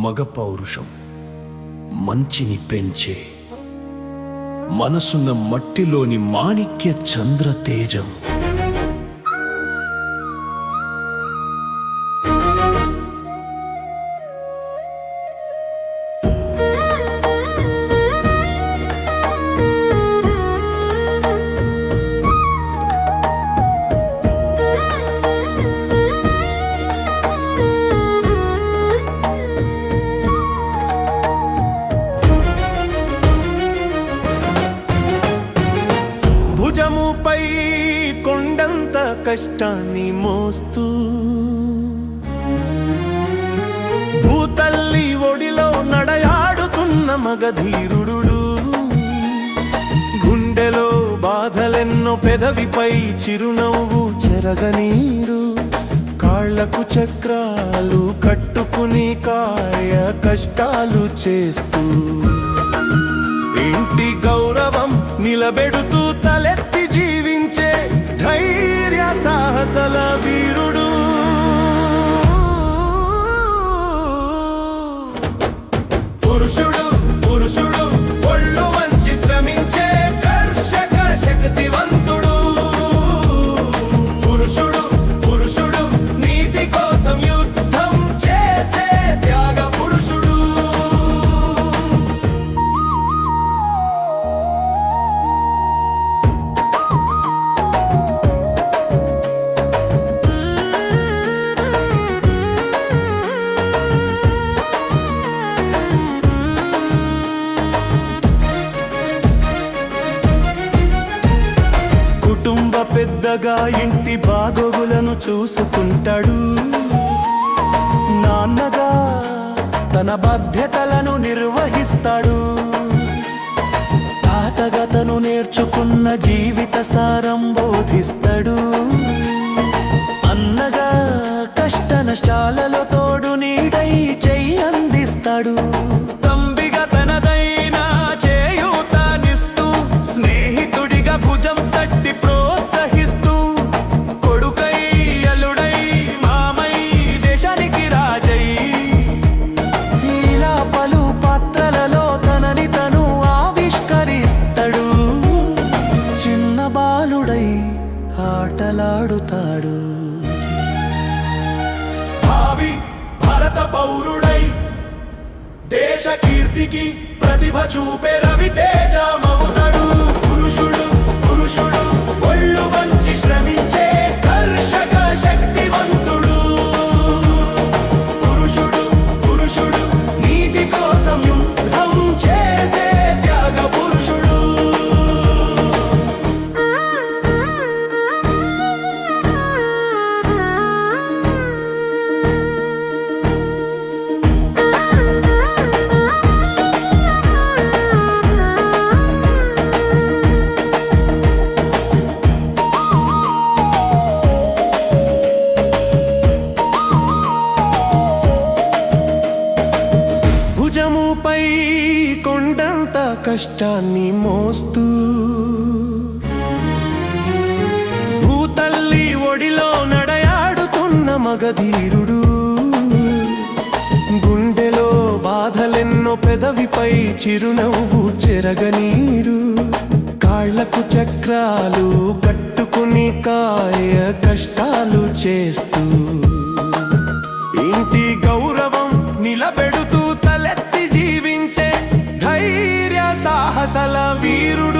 మగ పౌరుషం మంచిని పెంచే. మనసున్న మట్టిలోని మాణిక్య చంద్ర తేజం భుజముపై కొండంత కష్టాన్ని మోస్తూ. భూతల్లి ఒడిలో నడయాడుతున్న మగధీరుడు. గుండెలో బాధలెన్నో పెదవిపై చిరునవ్వు చెరగనీరు. కాళ్ళకు చక్రాలు కట్టుకుని కాయ కష్టాలు చేస్తూ. ఇంటి గౌరవం నిలబెడుతూ తలెత్తి అసల వీరుడు. పురుషుడు పురుషుడు. పెద్దగా ఇంటి బాగోగులను చూసుకుంటాడు. నాన్నగా తన బాధ్యతలను నిర్వహిస్తాడు. తాతగా తను నేర్చుకున్న జీవిత సారం బోధిస్తాడు. అన్నగా కష్ట నష్టాలలో బాలుడై ఆటలాడుతాడు. భావి భారత పౌరుడై దేశ కీర్తికి ప్రతిభ చూపే రవి మవుతాడు పురుషుడు భుజముపై కొండంత కష్టాన్ని మోస్తూ. భూతల్లి ఒడిలో నడయాడుతున్న మగధీరుడు. గుండెలో బాధలెన్నో పెదవిపై చిరునవ్వు చెరగనీడు. కాళ్ళకు చక్రాలు కట్టుకుని కాయ కష్టాలు చేస్తూ. నిలబెడుతూ